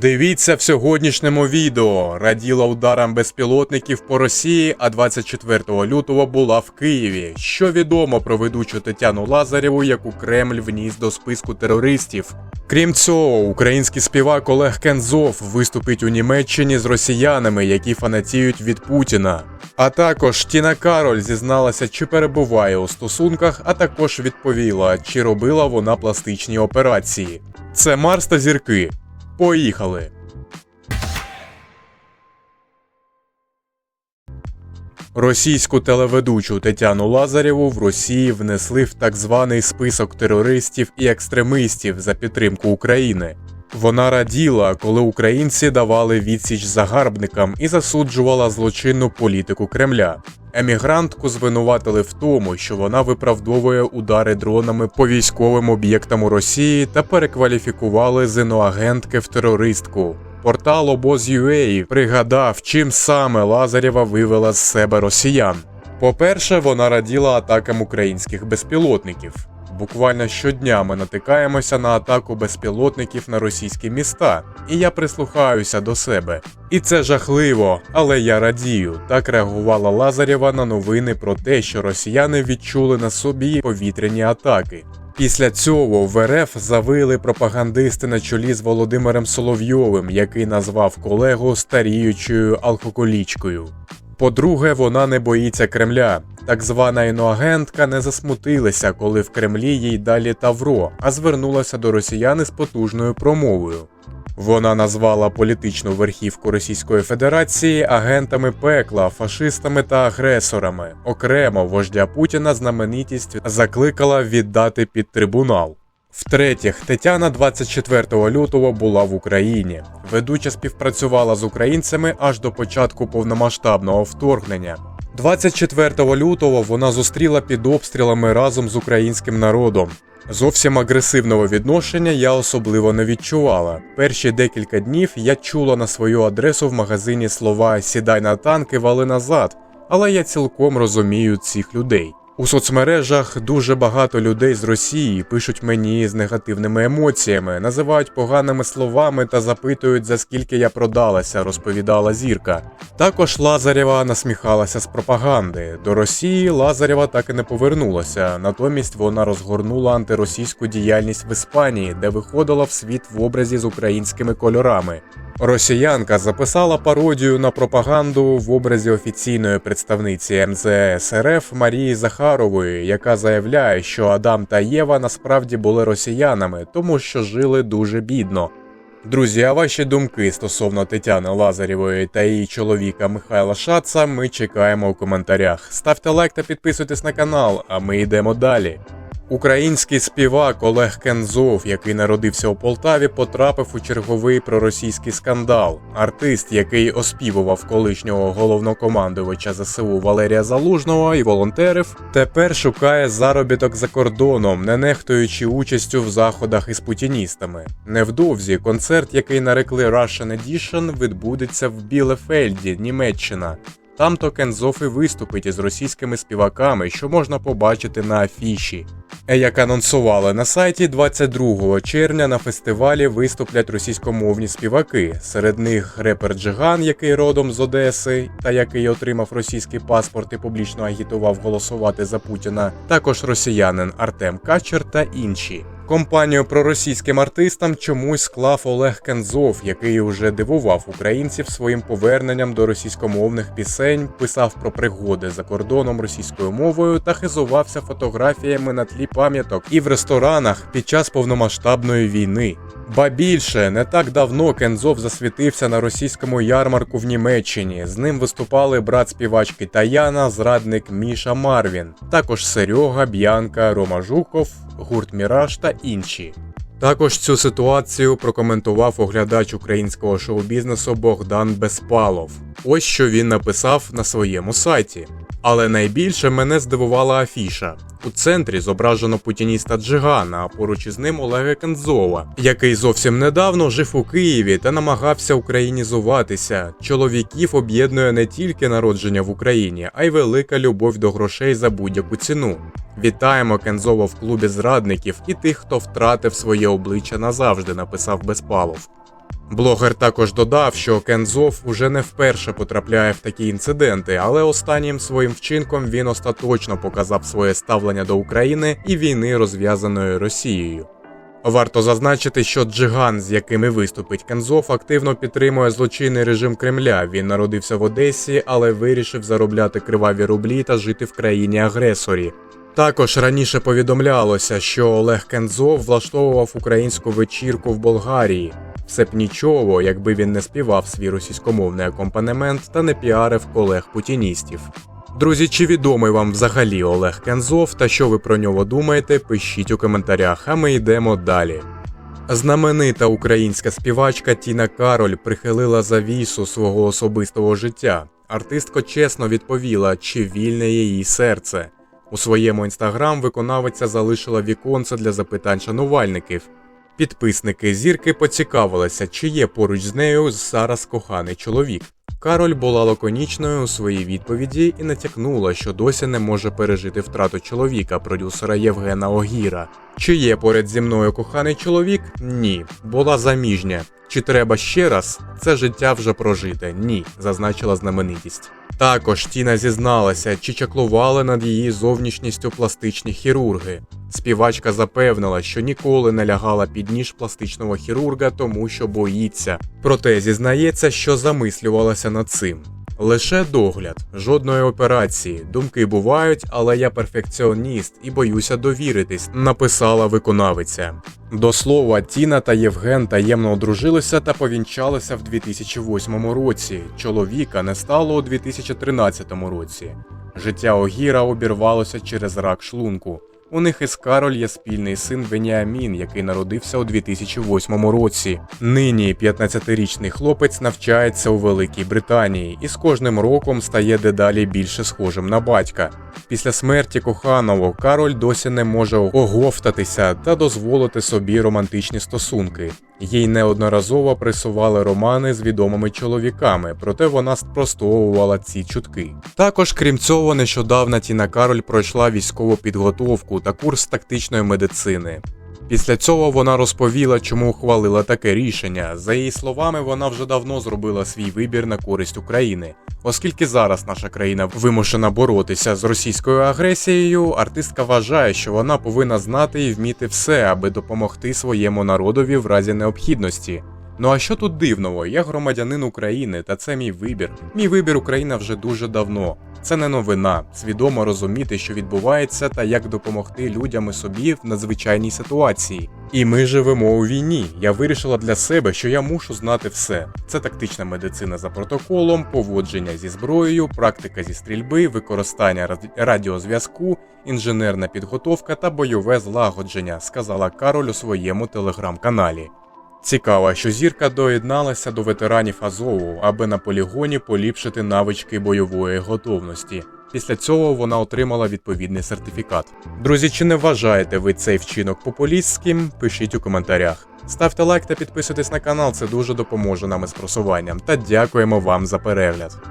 Дивіться в сьогоднішньому відео. Раділа ударам безпілотників по Росії, а 24 лютого була в Києві. Що відомо про ведучу Тетяну Лазарєву, яку Кремль вніс до списку терористів. Крім цього, український співак Олег Кензов виступить у Німеччині з росіянами, які фанатіють від Путіна. А також Тіна Кароль зізналася, чи перебуває у стосунках, а також відповіла, чи робила вона пластичні операції. Це Марс та зірки. Поїхали! Російську телеведучу Тетяну Лазарєву в Росії внесли в так званий список терористів і екстремистів за підтримку України. Вона раділа, коли українці давали відсіч загарбникам і засуджувала злочинну політику Кремля. Емігрантку звинуватили в тому, що вона виправдовує удари дронами по військовим об'єктам у Росії та перекваліфікували з іноагентки в терористку. Портал Обоз.UA пригадав, чим саме Лазарєва вивела з себе росіян. По-перше, вона раділа атакам українських безпілотників. Буквально щодня ми натикаємося на атаку безпілотників на російські міста, і я прислухаюся до себе. І це жахливо, але я радію. Так реагувала Лазарєва на новини про те, що росіяни відчули на собі повітряні атаки. Після цього в РФ завили пропагандисти на чолі з Володимиром Соловйовим, який назвав колегу старіючою алкоголічкою. По-друге, вона не боїться Кремля. Так звана іноагентка не засмутилася, коли в Кремлі їй далі Тавро, а звернулася до росіян із потужною промовою. Вона назвала політичну верхівку Російської Федерації агентами пекла, фашистами та агресорами. Окремо вождя Путіна знаменитість закликала віддати під трибунал. Втретє, Тетяна 24 лютого була в Україні. Ведуча співпрацювала з українцями аж до початку повномасштабного вторгнення. 24 лютого вона зустріла під обстрілами разом з українським народом. Зовсім агресивного відношення я особливо не відчувала. Перші декілька днів я чула на свою адресу в магазині слова Сідай на танки, вали назад, але я цілком розумію цих людей. У соцмережах дуже багато людей з Росії пишуть мені з негативними емоціями, називають поганими словами та запитують, за скільки я продалася, розповідала зірка. Також Лазарєва насміхалася з пропаганди. До Росії Лазарєва так і не повернулася. Натомість вона розгорнула антиросійську діяльність в Іспанії, де виходила в світ в образі з українськими кольорами. Росіянка записала пародію на пропаганду в образі офіційної представниці МЗС РФ Марії Захарової, яка заявляє, що Адам та Єва насправді були росіянами, тому що жили дуже бідно. Друзі, а ваші думки стосовно Тетяни Лазарєвої та її чоловіка Михайла Шаца ми чекаємо у коментарях. Ставте лайк та підписуйтесь на канал, а ми йдемо далі. Український співак Олег Кензов, який народився у Полтаві, потрапив у черговий проросійський скандал. Артист, який оспівував колишнього головнокомандувача ЗСУ Валерія Залужного і волонтерів, тепер шукає заробіток за кордоном, не нехтуючи участю в заходах із путіністами. Невдовзі концерт, який нарекли Russian Edition, відбудеться в Білефельді, Німеччина. Там то Кензов і виступить із російськими співаками, що можна побачити на афіші. Е, Як анонсували на сайті 22 червня на фестивалі виступлять російськомовні співаки. Серед них репер Джиган, який родом з Одеси, та який отримав російський паспорт і публічно агітував голосувати за Путіна. Також росіянин Артем Качер та інші. Компанію проросійським артистам чомусь склав Олег Кензов, який уже дивував українців своїм поверненням до російськомовних пісень, писав про пригоди за кордоном російською мовою та хизувався фотографіями на тлі пам'яток і в ресторанах під час повномасштабної війни. Ба більше не так давно Кензов засвітився на російському ярмарку в Німеччині. З ним виступали брат співачки Таяна, зрадник Міша Марвін, також Серега, Б'янка, Рома Жуков, гурт Міраж та інші. Також цю ситуацію прокоментував оглядач українського шоу-бізнесу Богдан Безпалов. Ось що він написав на своєму сайті. Але найбільше мене здивувала афіша. У центрі зображено путініста Джигана, а поруч із ним Олега Кензова, який зовсім недавно жив у Києві та намагався українізуватися. Чоловіків об'єднує не тільки народження в Україні, а й велика любов до грошей за будь-яку ціну. Вітаємо Кензова в клубі зрадників і тих, хто втратив своє обличчя назавжди, написав Безпалов. Блогер також додав, що Кензов уже не вперше потрапляє в такі інциденти, але останнім своїм вчинком він остаточно показав своє ставлення до України і війни, розв'язаної Росією. Варто зазначити, що Джиган, з якими виступить Кензов, активно підтримує злочинний режим Кремля. Він народився в Одесі, але вирішив заробляти криваві рублі та жити в країні агресорі. Також раніше повідомлялося, що Олег Кензов влаштовував українську вечірку в Болгарії. Все б нічого, якби він не співав свій російськомовний акомпанемент та не піарив колег путіністів. Друзі, чи відомий вам взагалі Олег Кензов та що ви про нього думаєте, пишіть у коментарях, а ми йдемо далі. Знаменита українська співачка Тіна Кароль прихилила завісу свого особистого життя. Артистка чесно відповіла, чи вільне її серце. У своєму інстаграм виконавиця залишила віконце для запитань шанувальників. Підписники зірки поцікавилися, чи є поруч з нею зараз коханий чоловік. Кароль була лаконічною у своїй відповіді і натякнула, що досі не може пережити втрату чоловіка, продюсера Євгена Огіра. Чи є поряд зі мною коханий чоловік? Ні. Була заміжня. Чи треба ще раз? Це життя вже прожите. Ні, зазначила знаменитість. Також Тіна зізналася, чи чаклували над її зовнішністю пластичні хірурги. Співачка запевнила, що ніколи не лягала під ніж пластичного хірурга, тому що боїться. Проте зізнається, що замислювалася над цим. Лише догляд, жодної операції. Думки бувають, але я перфекціоніст і боюся довіритись, написала виконавиця. До слова, Тіна та Євген таємно одружилися та повінчалися в 2008 році. Чоловіка не стало у 2013 році. Життя Огіра обірвалося через рак шлунку. У них із Кароль є спільний син Веніамін, який народився у 2008 році. Нині 15-річний хлопець навчається у Великій Британії і з кожним роком стає дедалі більше схожим на батька. Після смерті коханого Кароль досі не може оговтатися та дозволити собі романтичні стосунки. Їй неодноразово присували романи з відомими чоловіками, проте вона спростовувала ці чутки. Також, крім цього, нещодавно Тіна Кароль пройшла військову підготовку та курс тактичної медицини. Після цього вона розповіла, чому ухвалила таке рішення. За її словами, вона вже давно зробила свій вибір на користь України. Оскільки зараз наша країна вимушена боротися з російською агресією, артистка вважає, що вона повинна знати і вміти все, аби допомогти своєму народові в разі необхідності. Ну а що тут дивного? Я громадянин України, та це мій вибір. Мій вибір Україна вже дуже давно. Це не новина. Свідомо розуміти, що відбувається, та як допомогти людям і собі в надзвичайній ситуації. І ми живемо у війні. Я вирішила для себе, що я мушу знати все. Це тактична медицина за протоколом, поводження зі зброєю, практика зі стрільби, використання раді- радіозв'язку, інженерна підготовка та бойове злагодження, сказала Кароль у своєму телеграм-каналі. Цікаво, що зірка доєдналася до ветеранів Азову, аби на полігоні поліпшити навички бойової готовності. Після цього вона отримала відповідний сертифікат. Друзі, чи не вважаєте ви цей вчинок популістським? Пишіть у коментарях. Ставте лайк та підписуйтесь на канал, це дуже допоможе нам із просуванням. Та дякуємо вам за перегляд.